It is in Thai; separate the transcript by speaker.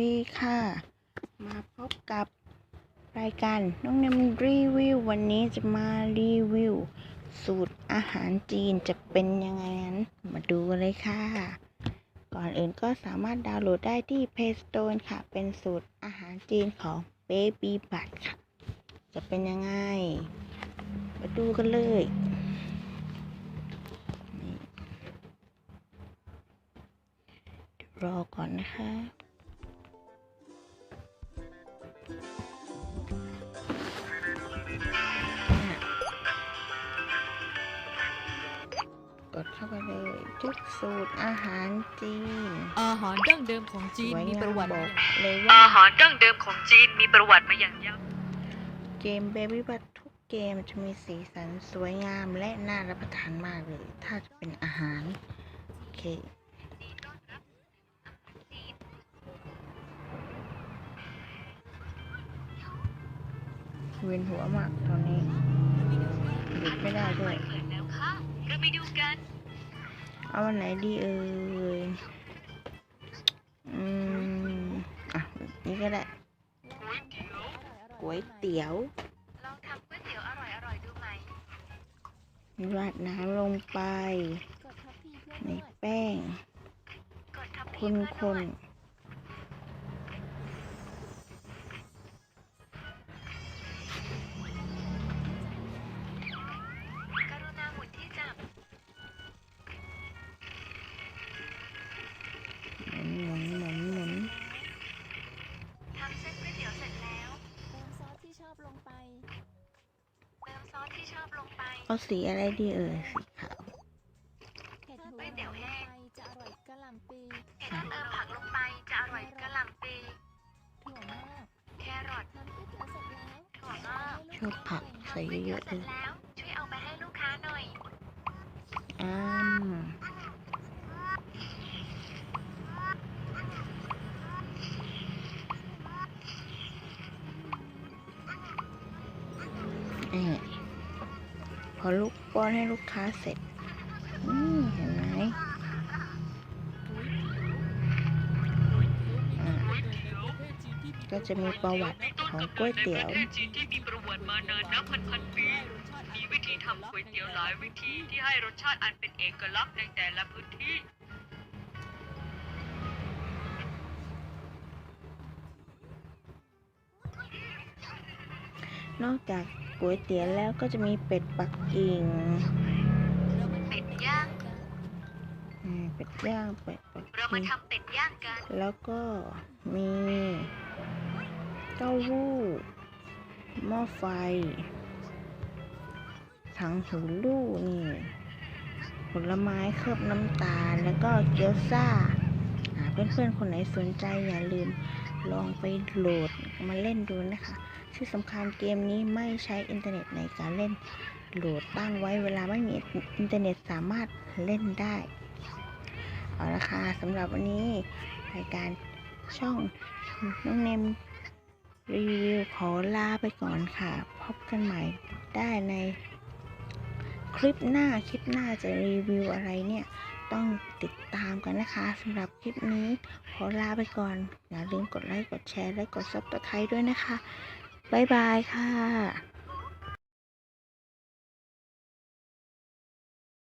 Speaker 1: ดีค่ะ มาพบกับรายการน้องเนมรีวิว วันนี้จะมารีวิว สูตรอาหารจีนจะเป็นยังไงนั้น มาดูกันเลยค่ะ ก่อนอื่นก็สามารถดาวน์โหลดได้ที่ Play Store ค่ะ เป็นสูตรอาหารจีนของ Baby b u t ค่ะ จะเป็นยังไง มาดูกันเลยรอก่อนนะคะ กดเข้าไปเลยทุกสูตรอาหารจีน
Speaker 2: อาหารดั้งเดิมของจีน
Speaker 1: สวย
Speaker 2: มี
Speaker 1: งา
Speaker 2: ประวั
Speaker 1: ม
Speaker 2: ติ
Speaker 1: บอก
Speaker 2: มา
Speaker 1: เลย
Speaker 3: อา
Speaker 1: ว่า
Speaker 3: หารดั้งเดิมของจีนมีประวัติมาอย่างยาวนาน
Speaker 1: เกม Baby b u t ทุกเกมจะมีสีสันสวยงามและน่ารับประทานมากเลย ถ้าจะเป็นอาหาร โอเค เวียนหัวมากตอนนี้หยุดไม่ได้ด้วย
Speaker 3: เปิดแล้วค่ะเราไปดูกัน
Speaker 1: เอาวันไหนดีเอ่ยอืมอะนี่ก็ได้ก๋วยเตี๋ยว
Speaker 3: ลองทำก๋วยเตี๋ยวอร่อยๆดูไหม
Speaker 1: ราดน้ำลงไปในแป้ง
Speaker 3: กดทับ
Speaker 1: ค
Speaker 3: ทิม
Speaker 1: น
Speaker 3: เพื่อ
Speaker 1: คน
Speaker 3: เอา
Speaker 1: สีอะไรดีเอ่ยสีขาว
Speaker 4: เห็ดหู
Speaker 3: ก๋วยเตี๋ยวแห้ง
Speaker 4: ลงไปจะอร่อยกะหล่ำปี
Speaker 3: ถ้าเติมผักลงไปจะอร่อยกะหล่ำปี
Speaker 4: ถั่วงอก
Speaker 3: แครอท
Speaker 4: ทำก๋วเสร็จแล้ว
Speaker 3: ถั่วงอก
Speaker 1: ชอบผักใส่เยอะๆ
Speaker 3: เล
Speaker 1: ย
Speaker 3: ช่วยเอาไปให้ลูกค้าหน่อย
Speaker 1: อ้ามนี่ พอลูกป้อนให้ลูกค้าเสร็จอืมเห็นไหมอ่าก็จะมีประวัติของก๋วยเตี๋ยว
Speaker 3: ในประเทศจีนที่มีประวัติมานานนับพันพันๆปี มีวิธีทำก๋วยเตี๋ยวหลายวิธีที่ให้รสชาติอันเป็นเอกลักษณ์ในแต่ละพื้นที่
Speaker 1: นอกจาก ก๋วยเตี๋ยวแล้วก็จะมีเป็ดปักกิ่ง
Speaker 3: เป็ดย่าง
Speaker 1: อืมเป็ดย่างเป็ดปัก
Speaker 3: เรามา
Speaker 1: กิ่ง
Speaker 3: ทำเป็ดย่างกัน
Speaker 1: แล้วก็มีเต้าหู้หม้อไฟ ถังหูลูกนี่ผลไม้เคลือบน้ำตาล แล้วก็เกี๊ยวซ่าอ่าเพื่อนๆ คนไหนสนใจอย่าลืม ลองไปโหลดมาเล่นดูนะคะที่สำคัญเกมนี้ไม่ใช้อินเทอร์เน็ตในการเล่นโหลดตั้งไว้เวลาไม่มีอินเทอร์เน็ตสามารถเล่นได้ เอาละค่ะสำหรับวันนี้ รายการช่องน้องเนมรีวิวขอลาไปก่อนค่ะ พบกันใหม่ได้ในคลิปหน้า คลิปหน้าจะรีวิวอะไรเนี่ย ต้องติดตามกันนะคะสำหรับคลิปนี้ขอลาไปก่อน อย่าลืมกดไลค์กดแชร์และกดซับสไครต์ด้วยนะคะ บ๊ายบายค่ะ